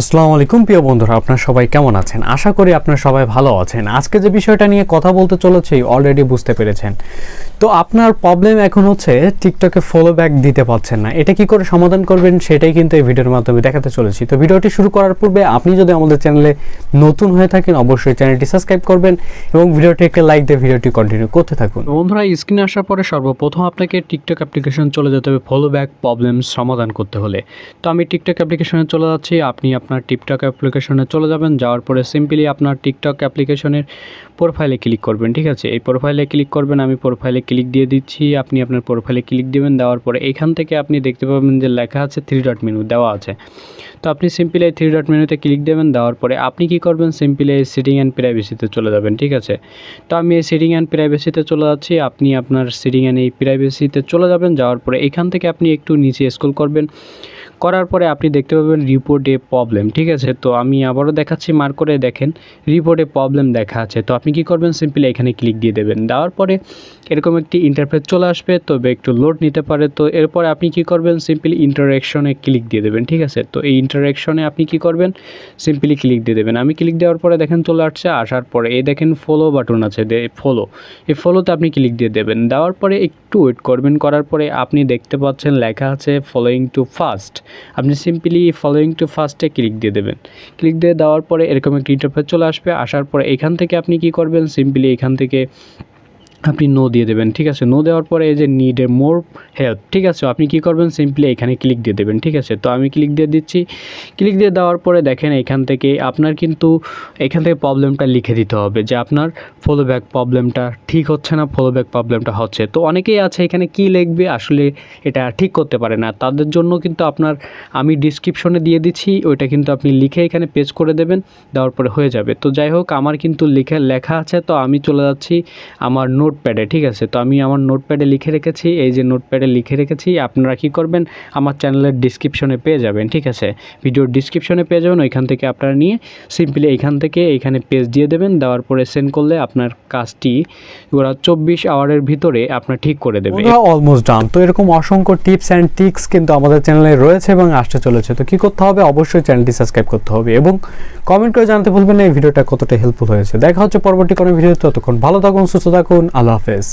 আসসালামু আলাইকুম, প্রিয় বন্ধুরা, আপনারা সবাই কেমন আছেন? আশা করি আপনারা সবাই ভালো আছেন। আজকে যে বিষয়টা নিয়ে কথা বলতে চলেছি অলরেডি বুঝতে পেরেছেন। তো আপনার প্রবলেম এখন হচ্ছে টিকটকে ফলো ব্যাক দিতে পারছেন না। এটা কি করে সমাধান করবেন, সেটাই কিন্তু এই ভিডিওর মাধ্যমে দেখাতে চলেছি। তো ভিডিওটি শুরু করার পূর্বে আপনি যদি আমাদের চ্যানেলে নতুন হয়ে থাকেন, অবশ্যই চ্যানেলটি সাবস্ক্রাইব করবেন এবং ভিডিওটি একটা লাইক দিয়ে ভিডিওটি কন্টিনিউ করতে থাকুন। বন্ধুরা স্ক্রিনে আসার পরে সর্বপ্রথম আপনাকে টিকটক অ্যাপ্লিকেশন চলে যেতে হবে ফলো ব্যাক প্রবলেম সমাধান করতে হলে। তো আমি টিকটক অ্যাপ্লিকেশনে চলে যাচ্ছি, আপনি আপনার টিকটক অ্যাপ্লিকেশনে চলে যাবেন। যাওয়ার পরে সিম্পলি আপনার টিকটক অ্যাপ্লিকেশনের প্রোফাইলে ক্লিক করবেন, ঠিক আছে? এই প্রোফাইলে ক্লিক করবেন, আমি প্রোফাইলে ক্লিক দিয়ে দিচ্ছি, আপনি আপনার প্রোফাইলে ক্লিক দিবেন, দেওয়ার পরে এখান থেকে আপনি দেখতে পাবেন যে লেখা আছে থ্রি ডট মেনু দেওয়া আছে। তো আপনি সিম্পলি এই থ্রি ডট মেনুতে ক্লিক দেবেন, দেওয়ার পরে আপনি কি করবেন? সিম্পলি এই সিটিং অ্যান্ড প্রাইভেসিতে চলে যাবেন, ঠিক আছে? তো আমি এই সিটিং অ্যান্ড প্রাইভেসিতে চলে যাচ্ছি, আপনি আপনার সিটিং অ্যান্ড এই প্রাইভেসিতে চলে যাবেন, যাওয়ার পরে এখান থেকে আপনি একটু নিচে স্ক্রল করবেন। করার পরে আপনি দেখতে পাবেন রিপোর্টে প্রবলেম ঠিক আছে? তো আমি আবারও দেখাচ্ছি মার্ক করে দেখেন রিপোর্টে প্রবলেম দেখা আছে। তো আপনি কি করবেন? সিম্পলি এখানে ক্লিক দিয়ে দেবেন। দেওয়ার পরে এরকম একটি ইন্টারফেস চলে আসবে, তবে একটু লোড নিতে পারে। তো এরপরে আপনি কি করবেন? সিম্পলি ইন্টারাকশনে ক্লিক দিয়ে দেবেন, ঠিক আছে? তো এই ইন্টারাকশনে আপনি কি করবেন? সিম্পলি ক্লিক দিয়ে দেবেন। আমি ক্লিক দেওয়ার পরে দেখেন চলে আসছে, আসার পরে এই দেখেন ফলো বাটন আছে, দে ফলো এই ফলোতে আপনি ক্লিক দিয়ে দেবেন। দেওয়ার পরে একটু ওয়েট করবেন, করার পরে আপনি দেখতে পাচ্ছেন লেখা আছে ফলোয়িং টু ফাস্ট আপনি সিম্পলি ফলোয়িং টু ফার্স্টে ক্লিক দিয়ে দেবেন। ক্লিক দিয়ে দেওয়ার পরে এরকম একটি ইন্টারফেস চলে আসবে। আসার পরে এখান থেকে আপনি কি করবেন? সিম্পলি এখান থেকে আপনি নো দিয়ে দেবেন, ঠিক আছে? নো দেওয়ার পরে এই যে নিড এ মোর হেল্প ঠিক আছে? আপনি কি করবেন? সিম্পলি এখানে ক্লিক দিয়ে দেবেন, ঠিক আছে? তো আমি ক্লিক দিয়ে দিচ্ছি। ক্লিক দিয়ে দেওয়ার পরে দেখেন এখান থেকে আপনার কিন্তু এখান থেকে প্রবলেমটা লিখে দিতে হবে যে আপনার ফলো ব্যাক প্রবলেমটা ঠিক হচ্ছে না ফলো ব্যাক প্রবলেমটা হচ্ছে। তো অনেকেই আছে এখানে কি লিখবে? আসলে এটা ঠিক করতে পারে না। তাদের জন্য কিন্তু আপনার আমি ডিসক্রিপশনে দিয়ে দিচ্ছি, ওইটা কিন্তু আপনি লিখে এখানে পেজ করে দেবেন, দেওয়ার পরে হয়ে যাবে। তো যাই হোক, আমার কিন্তু লিখে লেখা আছে, তো আমি চলে যাচ্ছি আমার নোটপ্যাডে ঠিক আছে? তো আমি আমার নোটপ্যাডে লিখে রেখেছি। এই যে নোটপ্যাডে লিখে রেখেছি, আপনারা কি করবেন? আমার চ্যানেলের ডিসক্রিপশনে পেয়ে যাবেন, ঠিক আছে? ভিডিওর ডিসক্রিপশনে পেয়ে যাবেন, ওইখান থেকে আপনারা নিয়ে সিম্পলি এইখান থেকে এইখানে পেজ দিয়ে দেবেন, দেওয়ার পরে সেন্ড করলে আপনার কাজটি ওরা চব্বিশ আওয়ারের ভিতরে আপনার ঠিক করে দেবে। অলমোস্ট ডান তো এরকম অসংখ্য টিপস অ্যান্ড টিক্স কিন্তু আমাদের চ্যানেলে রয়েছে এবং আসতে চলেছে। তো কি করতে হবে? অবশ্যই চ্যানেলটি সাবস্ক্রাইব করতে হবে এবং কমেন্ট করে জানাতে ভুলবেন না, এই ভিডিওটা কতটা হেল্পফুল হয়েছে। দেখা হচ্ছে পরবর্তী কোনো ভিডিও ততক্ষণ ভালো থাকুন, সুস্থ থাকুন। আল্লাহ হাফেজ।